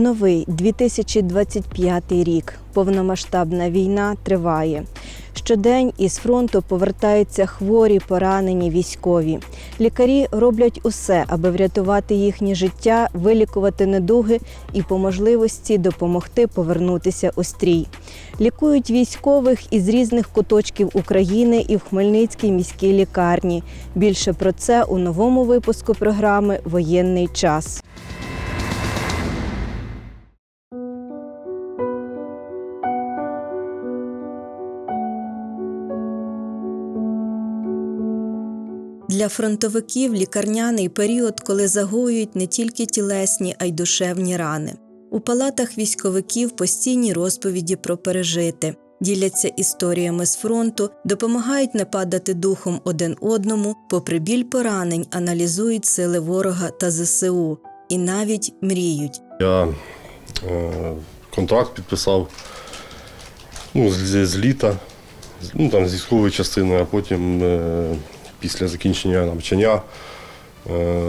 Новий 2025 рік. Повномасштабна війна триває. Щодень із фронту повертаються хворі, поранені військові. Лікарі роблять усе, аби врятувати їхнє життя, вилікувати недуги і по можливості допомогти повернутися у стрій. Лікують військових із різних куточків України і в Хмельницькій міській лікарні. Більше про це у новому випуску програми Воєнний час. Для фронтовиків лікарняний період, коли загоюють не тільки тілесні, а й душевні рани. У палатах військовиків постійні розповіді про пережити, діляться історіями з фронту, допомагають не падати духом один одному, попри біль поранень, аналізують сили ворога та ЗСУ і навіть мріють. Я е, контракт підписав ну, з, з літа, ну, там, з військової частини, а потім е, після закінчення навчання е,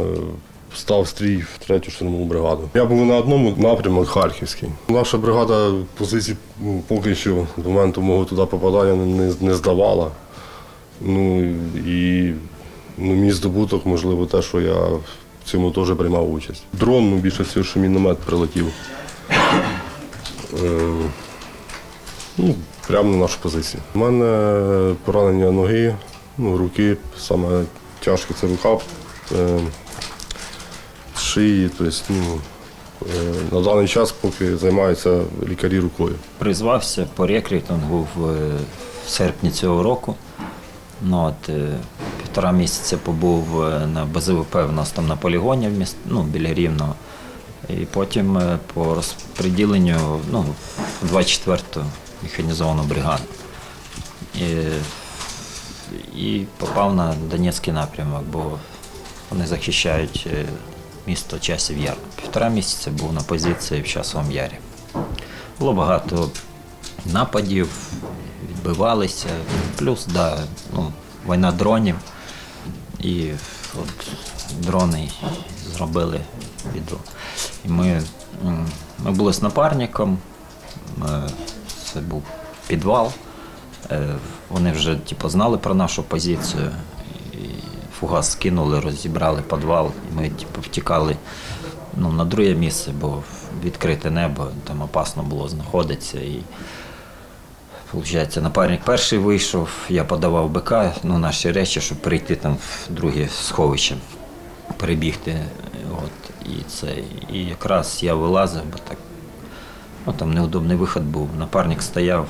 став стрій в третю штурмову бригаду. Я був на одному напрямку Харківський. Наша бригада позицій ну, поки що до моменту мого туди попадання не, не здавала. Ну і ну, мій здобуток, можливо, те, що я в цьому теж приймав участь. Дрон, ну більше всього, що міномет прилетів. Е, ну, прямо на нашу позицію. У мене поранення ноги, ну, руки, саме тяжке це рука, е, шиї. Тобто, ну, е, на даний час поки займаються лікарі рукою. Призвався по рекрутингу в, е, серпні цього року. Ну, от, е, півтора місяця побув е, на БЗВП в нас там на полігоні в міст, ну, біля Рівного. І потім е, по розподіленню ну, 24-ту механізовану бригаду. І попав на Донецький напрямок, бо вони захищають е, місто Часів Яр. Півтора місяця був на позиції в Часовому Ярі. Було багато нападів, відбивалися. Плюс, да, ну, війна дронів. І от дрони зробили біду. І ми, ми були з напарником, це був підвал. Е, Вони вже типу, знали про нашу позицію. І фугас скинули, розібрали підвал, і ми типу, втікали ну, на друге місце, бо відкрите небо, там опасно було знаходитися. І, виходить, напарник перший вийшов, я подавав БК, ну, наші речі, щоб перейти там в друге сховище, перебігти. От, і, це, і якраз я вилазив, бо так ну, там неудобний виход був. Напарник стояв,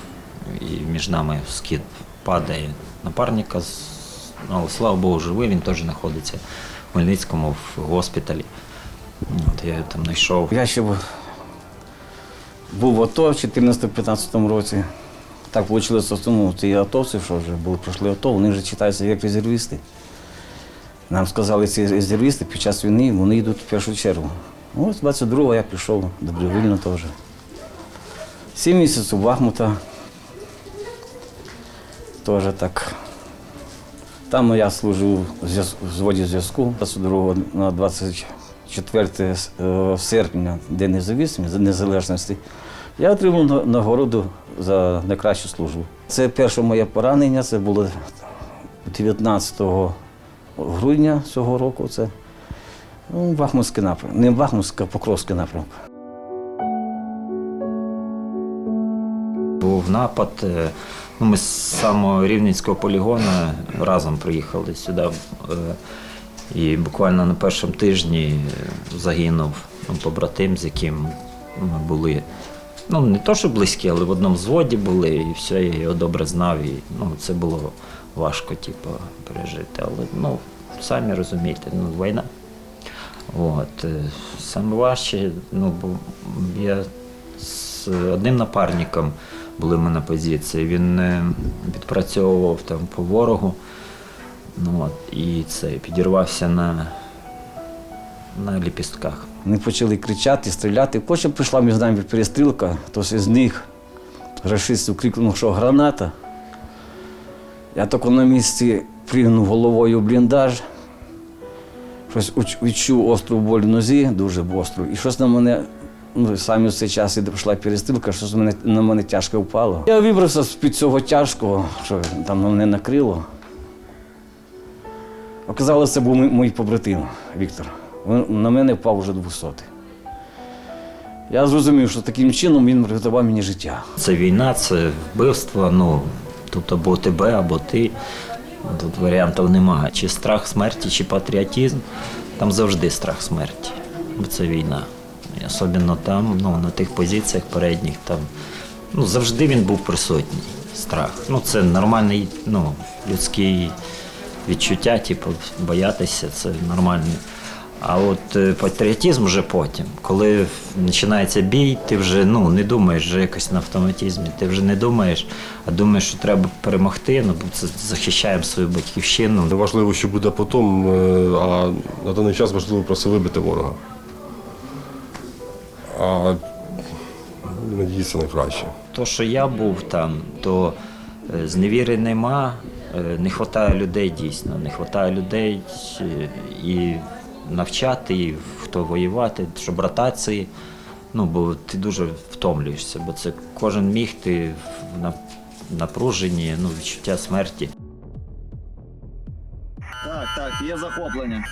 і між нами скид падає. Напарника, але слава Богу, живий, він теж знаходиться в Хмельницькому в госпіталі. От я там знайшов. Я ще був- в АТО в 2014-2015 році. Так вийшло, ну, ці атовці, що вже були пройшли АТО, вони вже читаються як резервісти. Нам сказали, ці резервісти під час війни вони йдуть в першу чергу. Ось 22-го я пішов добровільно теж. Сім місяців Бахмута. Теж так. Там я служив в зводі зв'язку 22 на 24 е, серпня, День незалежності, незалежності. Я отримав нагороду за найкращу службу. Це перше моє поранення, це було 19 грудня цього року. Це ну, Бахмутський напрямок. Не Бахмутський, а Покровський напрямок. Був напад. Ну, ми з самого Рівненського полігону разом приїхали сюди. е, І буквально на першому тижні е, загинув ну, побратим, з яким ми були. Ну, не то, що близькі, але в одному зводі були, і все, я його добре знав. І ну, це було важко, типу, пережити. Але ну, самі розумієте, ну, війна. От. е, Саме важче, ну, бо я з одним напарником були ми на позиції. Він е, відпрацьовував там по ворогу. Ну, от, і це підірвався на, на ліпістках. Вони почали кричати, стріляти. Потім прийшла між нами перестрілка, хтось із них рашистів крикнув, що граната. Я тільки на місці пригнув головою в бліндаж, щось відчув остру боль в нозі, дуже остру, і щось на мене ну, саме в цей час і пішла перестрілка, що мене, на мене тяжко впало. Я вибрався з-під цього тяжкого, що там мене накрило. Оказалося, це був мій побратим Віктор. Він на мене впав уже 200. Я зрозумів, що таким чином він врятував мені життя. Це війна, це вбивство. Ну тут або тебе, або ти. Тут варіантів немає. Чи страх смерті, чи патріотизм. Там завжди страх смерті. Бо це війна. І особливо там, ну, на тих позиціях передніх, там ну, завжди він був присутній. Страх. Ну, це нормальний, ну, людський відчуття, типу, боятися, це нормально. А от е, патріотизм вже потім. Коли починається бій, ти вже ну, не думаєш вже якось на автоматизмі. Ти вже не думаєш, а думаєш, що треба перемогти, ну бо це захищаємо свою батьківщину. Важливо, що буде потім, е, а на даний час важливо просто вибити ворога. А надіюся на краще. То, що я був там, то е, зневіри нема, е, не вистачає людей дійсно, не вистачає людей е, і навчати, і хто воювати, щоб ротації. Ну, бо ти дуже втомлюєшся, бо це кожен міг, ти в напруженні, ну, відчуття смерті. Так, так, є захоплення.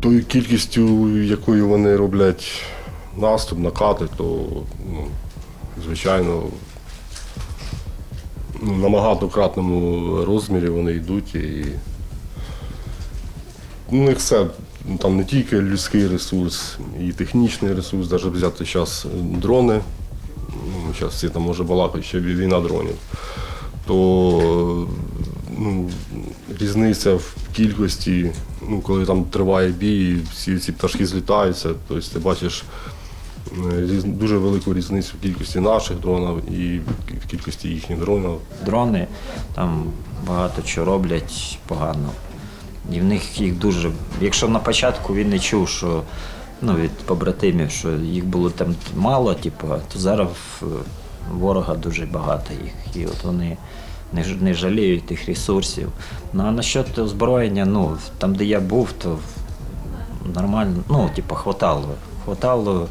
Тою кількістю, якою вони роблять наступ, накати, то ну, звичайно ну, на багатократному розмірі вони йдуть і у них все. Ну, Там не тільки людський ресурс, і технічний ресурс, навіть взяти зараз дрони. Ну, зараз всі там може балакати ще війна дронів. То ну, різниця в кількості, ну, коли там триває бій, всі ці пташки злітаються, тобто ти бачиш е, дуже велику різницю в кількості наших дронів і в кількості їхніх дронів. дрони там багато чого роблять погано. І в них їх дуже. Якщо на початку він не чув, що ну, від побратимів, що їх було там мало, типу, то зараз в ворога дуже багато їх. І от вони не, не жаліють тих ресурсів. Ну а насчет озброєння, ну, там, де я був, то нормально, ну, типу, хватало. Хватало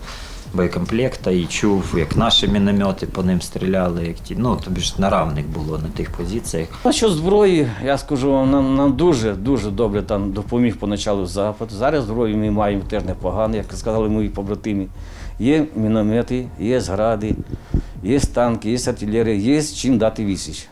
боєкомплекта і чув, як наші міномети по ним стріляли, як ті. Ну, тобі ж наравник було на тих позиціях. А що зброї, я скажу вам, нам, нам дуже дуже добре там допоміг поначалу Запад. Зараз зброю ми маємо теж непогано, як сказали мої побратимі. Є міномети, є згради, є танки, є артилерія, є чим дати відсіч.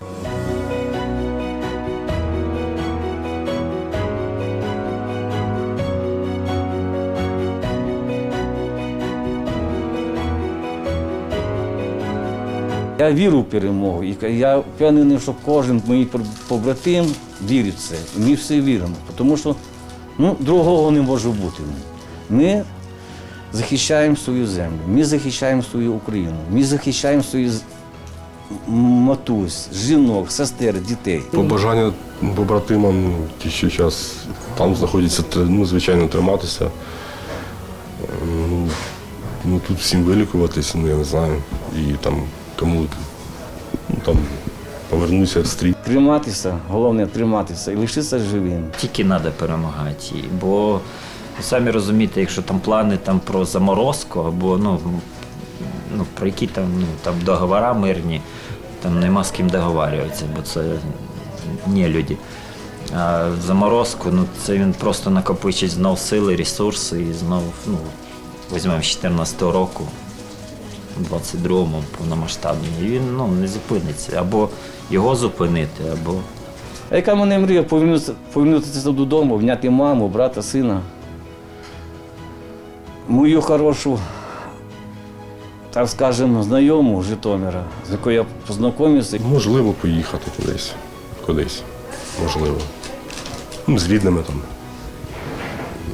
Я вірю в перемогу. І я впевнений, що кожен мій побратим вірить в це. І ми всі віримо. Тому що ну, другого не може бути. Ми захищаємо свою землю, ми захищаємо свою Україну, ми захищаємо свою матусь, жінок, сестер, дітей. Побажання побратимам, ну, ті, що зараз там знаходяться, ну, звичайно, триматися. Ну, ну, тут всім вилікуватися, ну я не знаю. І там кому ну, там, повернуся в стрій. Триматися, головне триматися і лишитися живим. Тільки треба перемагати. Бо самі розумієте, якщо там плани там про заморозку або ну, ну про які там, ну, там договори мирні, там нема з ким договарюватися, бо це не люди. А заморозку, ну це він просто накопичить знов сили, ресурси і знов, ну, візьмемо з 14 року, у 22-му повномасштабні. І він ну, не зупиниться. Або його зупинити, або А яка мене мрія повернутися додому, вняти маму, брата, сина. Мою хорошу, так скажемо, знайому з Житомира, з якою я познайомився. Можливо, поїхати кудись. Кудись. Можливо. Ну, з рідними там.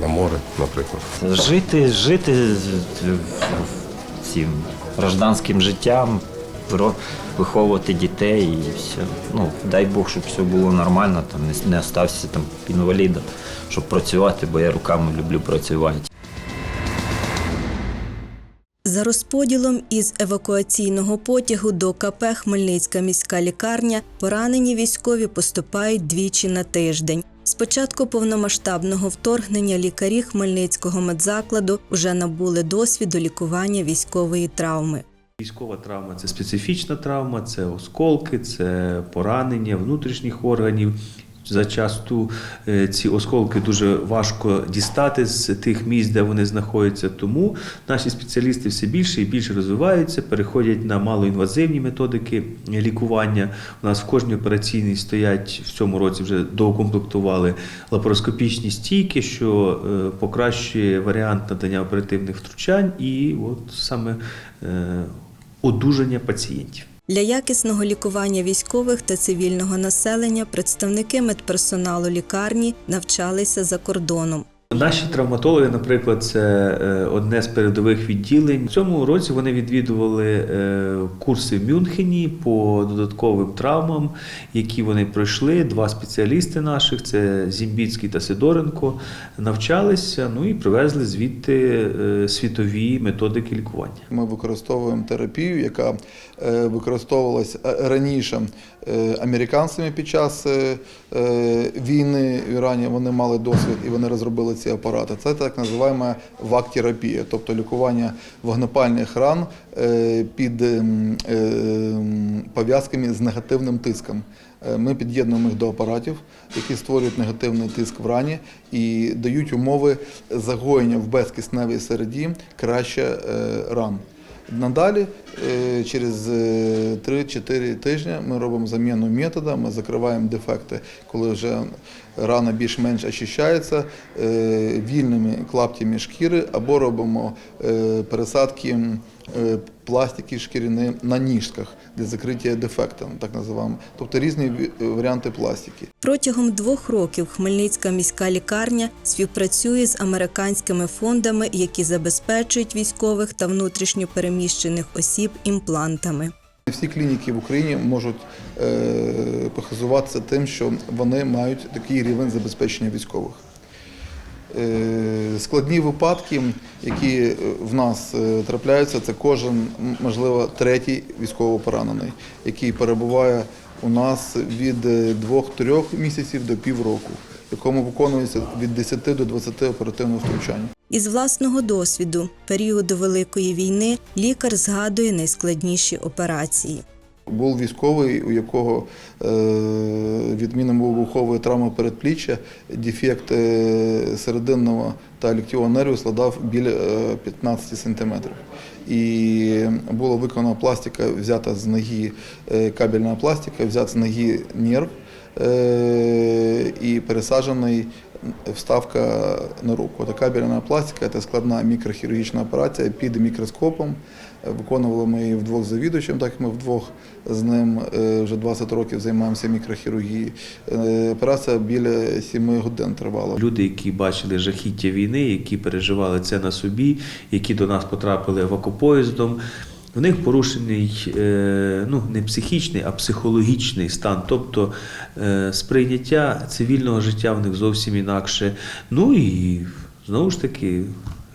На море, наприклад. Жити, жити цим гражданським життям, виховувати дітей і все. Ну, дай Бог, щоб все було нормально, там не, не остався там інвалідом, щоб працювати, бо я руками люблю працювати. За розподілом із евакуаційного потягу до КП Хмельницька міська лікарня поранені військові поступають двічі на тиждень. З початку повномасштабного вторгнення лікарі Хмельницького медзакладу вже набули досвіду лікування військової травми. Військова травма це специфічна травма, це осколки, це поранення внутрішніх органів. Зачасту е, ці осколки дуже важко дістати з тих місць, де вони знаходяться. Тому наші спеціалісти все більше і більше розвиваються, переходять на малоінвазивні методики лікування. У нас в кожній операційній стоять в цьому році вже доукомплектували лапароскопічні стійки, що е, покращує варіант надання оперативних втручань і от саме е, одужання пацієнтів. Для якісного лікування військових та цивільного населення представники медперсоналу лікарні навчалися за кордоном. Наші травматологи, наприклад, це е, одне з передових відділень. В цьому році вони відвідували е, курси в Мюнхені по додатковим травмам, які вони пройшли. Два спеціалісти наших це Зімбіцький та Сидоренко, навчалися, ну і привезли звідти е, світові методики лікування. Ми використовуємо терапію, яка використовувалась е, раніше е, американцями під час е, е, війни в Ірані. Вони мали досвід і вони розробили ці апарати. Це так називаємо вак-терапія, тобто лікування вогнепальних ран е, під ем, е, ем, пов'язками з негативним тиском. Е, Ми під'єднуємо їх до апаратів, які створюють негативний тиск в рані і дають умови загоєння в безкисневій середі краще е, ран. Надалі, е, через е, 3-4 тижні, ми робимо заміну методу, ми закриваємо дефекти, коли вже рана більш-менш очищається е, вільними клаптями шкіри, або робимо е, пересадки е, пластики шкіряні на ніжках для закриття дефекту, так називаємо. Тобто різні варіанти пластики. Протягом двох років Хмельницька міська лікарня співпрацює з американськими фондами, які забезпечують військових та внутрішньо переміщених осіб імплантами. Всі клініки в Україні можуть е, похизуватися тим, що вони мають такий рівень забезпечення військових. Е, складні випадки, які е, в нас трапляються, це кожен, можливо, третій військовополонений, який перебуває у нас від 2-3 місяців до півроку, якому виконується від 10 до 20 оперативних втручань. Із власного досвіду періоду Великої війни лікар згадує найскладніші операції. Був військовий, у якого е, від мінно-вибухової травми передпліччя дефект е, серединного та ліктьового нерву складав біля е, 15 сантиметрів. І була виконана пластика, взята з ноги е, кабельна пластика, взята з ноги нерв е, і пересаджений вставка на руку. Та кабельна пластика це складна мікрохірургічна операція під мікроскопом. Виконували ми її вдвох з завідувачем, так ми вдвох з ним е, вже 20 років займаємося мікрохірургією. Е, Операція біля 7 годин тривала. Люди, які бачили жахіття війни, які переживали це на собі, які до нас потрапили евакопоїздом. В них порушений е, ну, не психічний, а психологічний стан, тобто е, сприйняття цивільного життя в них зовсім інакше. Ну і знову ж таки.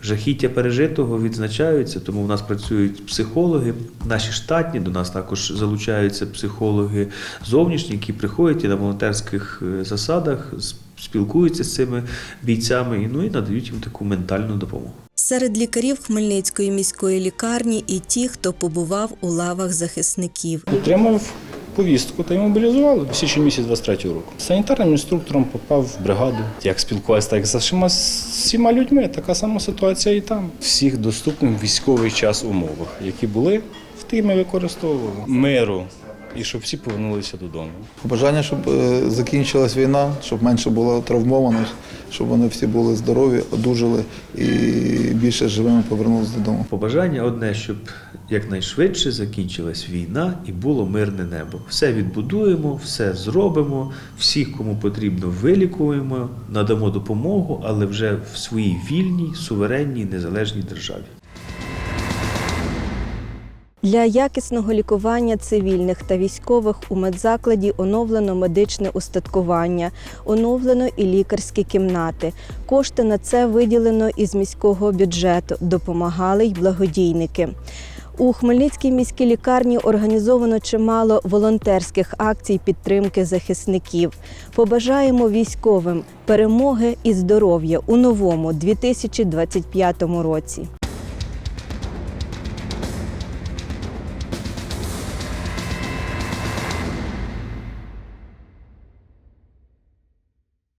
Жахіття пережитого відзначаються, тому в нас працюють психологи, наші штатні, до нас також залучаються психологи зовнішні, які приходять і на волонтерських е, засадах спілкуються з цими бійцями ну, і надають їм таку ментальну допомогу. Серед лікарів Хмельницької міської лікарні і ті, хто побував у лавах захисників. Отримав повістку та й мобілізували в січні місяці 23 року. Санітарним інструктором попав в бригаду. Як спілкувався так з всіма, всіма людьми, така сама ситуація і там. Всіх доступних військовий час умовах, які були, в тих ми використовували. Миру. І щоб всі повернулися додому. Побажання, щоб е, закінчилась війна, щоб менше було травмованих, щоб вони всі були здорові, одужали і більше живими повернулися додому. Побажання одне, щоб якнайшвидше закінчилась війна і було мирне небо. Все відбудуємо, все зробимо, всіх, кому потрібно, вилікуємо, надамо допомогу, але вже в своїй вільній, суверенній, незалежній державі. Для якісного лікування цивільних та військових у медзакладі оновлено медичне устаткування, оновлено і лікарські кімнати. Кошти на це виділено із міського бюджету. Допомагали й благодійники. У Хмельницькій міській лікарні організовано чимало волонтерських акцій підтримки захисників. Побажаємо військовим перемоги і здоров'я у новому 2025 році.